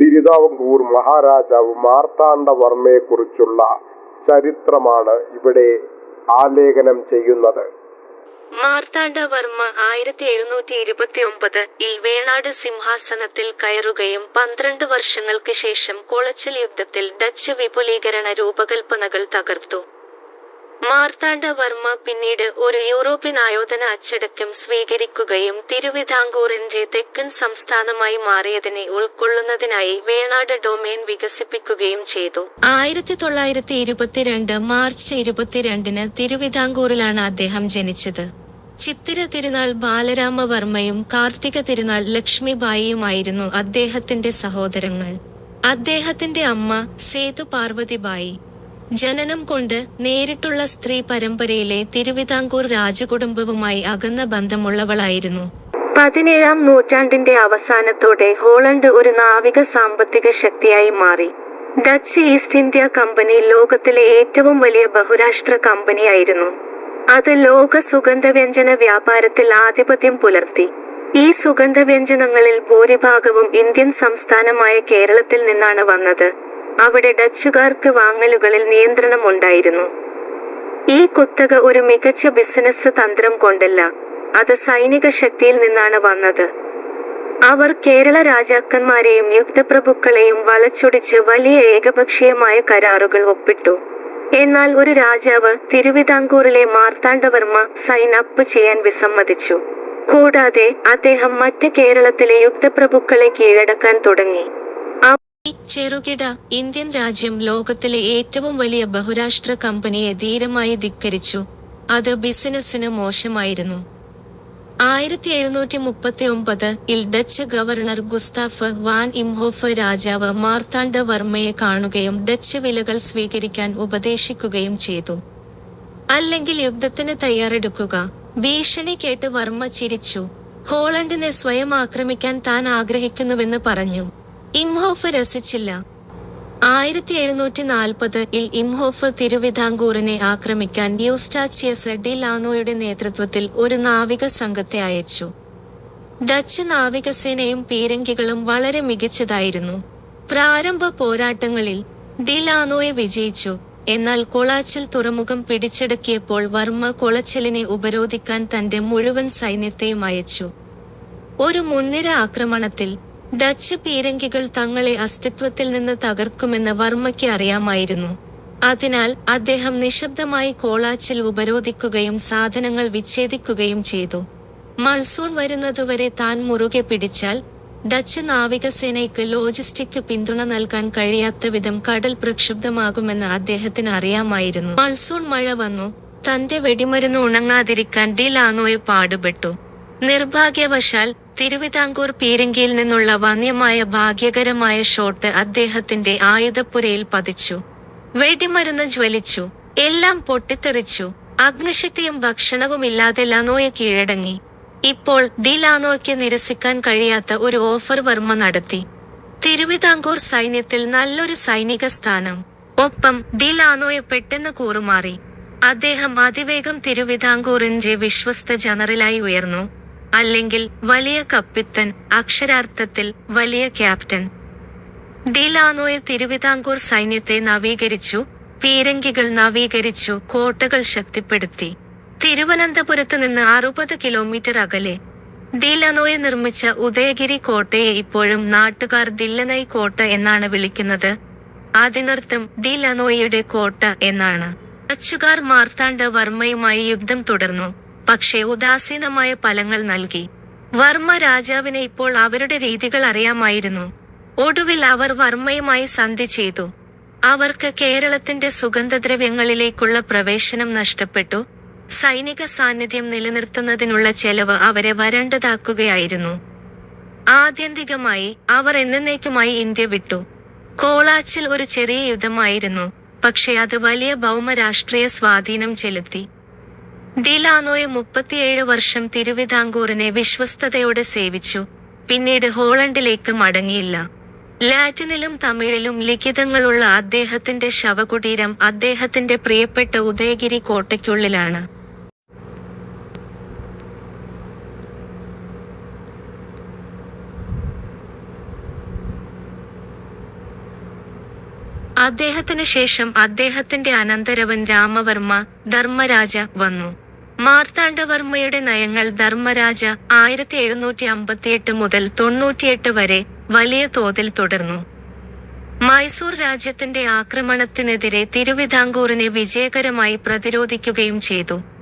തിരുവിതാംകൂർ മഹാരാജാവ് മാർത്താണ്ഡവർമ്മയെക്കുറിച്ചുള്ള ചരിത്രമാണ് ഇവിടെ ആലേഖനം ചെയ്യുന്നത്. മാർത്താണ്ഡവർമ്മ ആയിരത്തി എഴുന്നൂറ്റി ഇരുപത്തി ഒമ്പത് ഈ വേണാട് സിംഹാസനത്തിൽ കയറുകയും പന്ത്രണ്ട് വർഷങ്ങൾക്ക് ശേഷം കുളച്ചിൽ യുദ്ധത്തിൽ ഡച്ച് വിപുലീകരണ രൂപകൽപ്പനകൾ തകർത്തു. മാർത്താണ്ഡവർമ്മ പിന്നീട് ഒരു യൂറോപ്യൻ ആയോധന അച്ചടക്കം സ്വീകരിക്കുകയും തിരുവിതാംകൂറിന്റെ തെക്കൻ സംസ്ഥാനമായി മാറിയതിനെ ഉൾക്കൊള്ളുന്നതിനായി വേണാട് ഡൊമൈൻ വികസിപ്പിക്കുകയും ചെയ്തു. ആയിരത്തി തൊള്ളായിരത്തി ഇരുപത്തിരണ്ട് മാർച്ച് ഇരുപത്തിരണ്ടിന് തിരുവിതാംകൂറിലാണ് അദ്ദേഹം ജനിച്ചത്. ചിത്തിര തിരുനാൾ ബാലരാമവർമ്മയും കാർത്തിക തിരുനാൾ ലക്ഷ്മിബായിയുമായിരുന്നു അദ്ദേഹത്തിന്റെ സഹോദരങ്ങൾ. അദ്ദേഹത്തിന്റെ അമ്മ സേതു പാർവതിബായി ജനനം കൊണ്ട് നേരിട്ടുള്ള സ്ത്രീ പരമ്പരയിലെ തിരുവിതാംകൂർ രാജകുടുംബവുമായി അകന്ന ബന്ധമുള്ളവളായിരുന്നു. പതിനേഴാം നൂറ്റാണ്ടിന്റെ അവസാനത്തോടെ ഹോളണ്ട് ഒരു നാവിക സാമ്പത്തിക ശക്തിയായി മാറി. ഡച്ച് ഈസ്റ്റ് ഇന്ത്യ കമ്പനി ലോകത്തിലെ ഏറ്റവും വലിയ ബഹുരാഷ്ട്ര കമ്പനിയായിരുന്നു. അത് ലോക സുഗന്ധവ്യഞ്ജന വ്യാപാരത്തിൽ ആധിപത്യം പുലർത്തി. ഈ സുഗന്ധവ്യഞ്ജനങ്ങളിൽ ഭൂരിഭാഗവും ഇന്ത്യൻ സംസ്ഥാനമായ കേരളത്തിൽ നിന്നാണ് വന്നത്. അവിടെ ഡച്ചുകാർക്ക് വാങ്ങലുകളിൽ നിയന്ത്രണം ഉണ്ടായിരുന്നു ഈ കുത്തക ഒരു മികച്ച ബിസിനസ് തന്ത്രം കൊണ്ടല്ല അത് സൈനിക ശക്തിയിൽ നിന്നാണ് വന്നത്. അവർ കേരള രാജാക്കന്മാരെയും യുക്തപ്രഭുക്കളെയും വളച്ചൊടിച്ച് വലിയ ഏകപക്ഷീയമായ കരാറുകൾ ഒപ്പിട്ടു. എന്നാൽ ഒരു രാജാവ് തിരുവിതാംകൂറിലെ മാർത്താണ്ഡവർമ്മ സൈൻ അപ്പ് ചെയ്യാൻ വിസമ്മതിച്ചു. കൂടാതെ അദ്ദേഹം മറ്റ് കേരളത്തിലെ യുക്തപ്രഭുക്കളെ കീഴടക്കാൻ തുടങ്ങി. ചെറുകിട ഇന്ത്യൻ രാജ്യം ലോകത്തിലെ ഏറ്റവും വലിയ ബഹുരാഷ്ട്ര കമ്പനിയെ ധീരമായി ധിക്കരിച്ചു. അത് ബിസിനസ്സിന് മോശമായിരുന്നു. ആയിരത്തി എഴുന്നൂറ്റി മുപ്പത്തി ഒമ്പത് ഇൽ Dutch governor Gustaf van Imhoff രാജാവ് മാർത്താണ്ഡ വർമ്മയെ കാണുകയും ഡച്ച് വിലകൾ സ്വീകരിക്കാൻ ഉപദേശിക്കുകയും ചെയ്തു. അല്ലെങ്കിൽ യുദ്ധത്തിന് തയ്യാറെടുക്കുക. ഭീഷണി കേട്ട് വർമ്മ ചിരിച്ചു. ഹോളണ്ടിനെ സ്വയം ആക്രമിക്കാൻ താൻ ആഗ്രഹിക്കുന്നുവെന്ന് പറഞ്ഞു. ഇംഹോഫ് രസിച്ചില്ല. ആയിരത്തി എഴുന്നൂറ്റി നാൽപ്പത് ഇൽ ഇംഹോഫ് തിരുവിതാംകൂറിനെ ആക്രമിക്കാൻ ന്യൂസ്റ്റാച്ചിയസ് ഡി ലാനോയുടെ നേതൃത്വത്തിൽ ഒരു നാവിക സംഘത്തെ അയച്ചു. ഡച്ച് നാവികസേനയും പീരങ്കികളും വളരെ മികച്ചതായിരുന്നു. പ്രാരംഭ പോരാട്ടങ്ങളിൽ ഡി ലാനോയെ വിജയിച്ചു എന്നാൽ കൊളാച്ചിൽ തുറമുഖം പിടിച്ചടക്കിയപ്പോൾ വർമ്മ കൊളച്ചലിനെ ഉപരോധിക്കാൻ തന്റെ മുഴുവൻ സൈന്യത്തെയും അയച്ചു. ഒരു മുൻനിര ആക്രമണത്തിൽ ഡച്ച് പീരങ്കികൾ തങ്ങളെ അസ്തിത്വത്തിൽ നിന്ന് തകർക്കുമെന്ന് വർമ്മയ്ക്ക് അറിയാമായിരുന്നു. അതിനാൽ അദ്ദേഹം നിശബ്ദമായി കോളാച്ചിൽ ഉപരോധിക്കുകയും സാധനങ്ങൾ വിച്ഛേദിക്കുകയും ചെയ്തു. മൺസൂൺ വരുന്നതുവരെ താൻ മുറുകെ പിടിച്ചാൽ ഡച്ച് നാവികസേനയ്ക്ക് ലോജിസ്റ്റിക് പിന്തുണ നൽകാൻ കഴിയാത്ത വിധം കടൽ പ്രക്ഷുബ്ധമാകുമെന്ന് അദ്ദേഹത്തിന് അറിയാമായിരുന്നു. മൺസൂൺ മഴ വന്നു. തന്റെ വെടിമരുന്ന് ഉണങ്ങാതിരിക്കാൻ ഡി ലാനോയെ പാടുപെട്ടു. നിർഭാഗ്യവശാൽ തിരുവിതാംകൂർ പീരങ്കിയിൽ നിന്നുള്ള വന്യമായ ഭാഗ്യകരമായ ഷോട്ട് അദ്ദേഹത്തിന്റെ ആയുധപ്പുരയിൽ പതിച്ചു. വെടിമരുന്ന് ജ്വലിച്ചു. എല്ലാം പൊട്ടിത്തെറിച്ചു. അഗ്നിശക്തിയും ഭക്ഷണവുമില്ലാതെ ലാനോയെ കീഴടങ്ങി. ഇപ്പോൾ ഡി ലാനോയ്ക്ക് നിരസിക്കാൻ കഴിയാത്ത ഒരു ഓഫർ വർമ്മ നടത്തി. തിരുവിതാംകൂർ സൈന്യത്തിൽ നല്ലൊരു സൈനിക സ്ഥാനം. ഒപ്പം ഡി ലാനോയെ പെട്ടെന്ന് കൂറുമാറി. അദ്ദേഹം അതിവേഗം തിരുവിതാംകൂറിന്റെ വിശ്വസ്ത ജനറലായി ഉയർന്നു. അല്ലെങ്കിൽ വലിയ കപ്പിത്തൻ അക്ഷരാർത്ഥത്തിൽ വലിയ ക്യാപ്റ്റൻ. ഡി ലാനോയെ തിരുവിതാംകൂർ സൈന്യത്തെ നവീകരിച്ചു പീരങ്കികൾ നവീകരിച്ചു കോട്ടകൾ ശക്തിപ്പെടുത്തി. തിരുവനന്തപുരത്ത് നിന്ന് അറുപത് കിലോമീറ്റർ അകലെ. ദില്ലനോയെ നിർമ്മിച്ച ഉദയഗിരി കോട്ടയെ ഇപ്പോഴും നാട്ടുകാർ ദില്ലനൈ കോട്ട എന്നാണ് വിളിക്കുന്നത്. അതിനർത്ഥം ഡി ലനോയുടെ കോട്ട എന്നാണ്. ഡച്ചുകാർ മാർത്താണ്ഡ വർമ്മയുമായി യുദ്ധം തുടർന്നു. പക്ഷേ ഉദാസീനമായ ഫലങ്ങൾ നൽകി. വർമ്മ രാജാവിനെ ഇപ്പോൾ അവരുടെ രീതികൾ അറിയാമായിരുന്നു. ഒടുവിൽ അവർ വർമ്മയുമായി സന്ധി ചെയ്തു. അവർക്ക് കേരളത്തിന്റെ സുഗന്ധദ്രവ്യങ്ങളിലേക്കുള്ള പ്രവേശനം നഷ്ടപ്പെട്ടു. സൈനിക സാന്നിധ്യം നിലനിർത്തുന്നതിനുള്ള ചെലവ് അവരെ വരണ്ടതാക്കുകയായിരുന്നു. ആത്യന്തികമായി അവർ എന്നേക്കുമായി ഇന്ത്യ വിട്ടു. കോളാച്ചിൽ ഒരു ചെറിയ യുദ്ധമായിരുന്നു. പക്ഷേ അത് വലിയ ഭൗമ രാഷ്ട്രീയ സ്വാധീനം ചെലുത്തി. ഡിലാനോയെ മുപ്പത്തിയേഴ് വർഷം തിരുവിതാംകൂറിനെ വിശ്വസ്തതയോടെ സേവിച്ചു. പിന്നീട് ഹോളണ്ടിലേക്ക് മടങ്ങിയില്ല. ലാറ്റിനിലും തമിഴിലും ലിഖിതങ്ങളുള്ള അദ്ദേഹത്തിന്റെ ശവകുടീരം അദ്ദേഹത്തിന്റെ പ്രിയപ്പെട്ട ഉദയഗിരി കോട്ടയ്ക്കുള്ളിലാണ്. അദ്ദേഹത്തിനു ശേഷം അദ്ദേഹത്തിന്റെ അനന്തരവൻ രാമവർമ്മ ധർമ്മരാജ വന്നു. മാർത്താണ്ഡവർമ്മയുടെ നയങ്ങൾ ധർമ്മരാജ ആയിരത്തി എഴുന്നൂറ്റി അമ്പത്തിയെട്ട് മുതൽ തൊണ്ണൂറ്റിയെട്ട് വരെ വലിയ തോതിൽ തുടർന്നു. മൈസൂർ രാജ്യത്തിന്റെ ആക്രമണത്തിനെതിരെ തിരുവിതാംകൂറിനെ വിജയകരമായി പ്രതിരോധിക്കുകയും ചെയ്തു.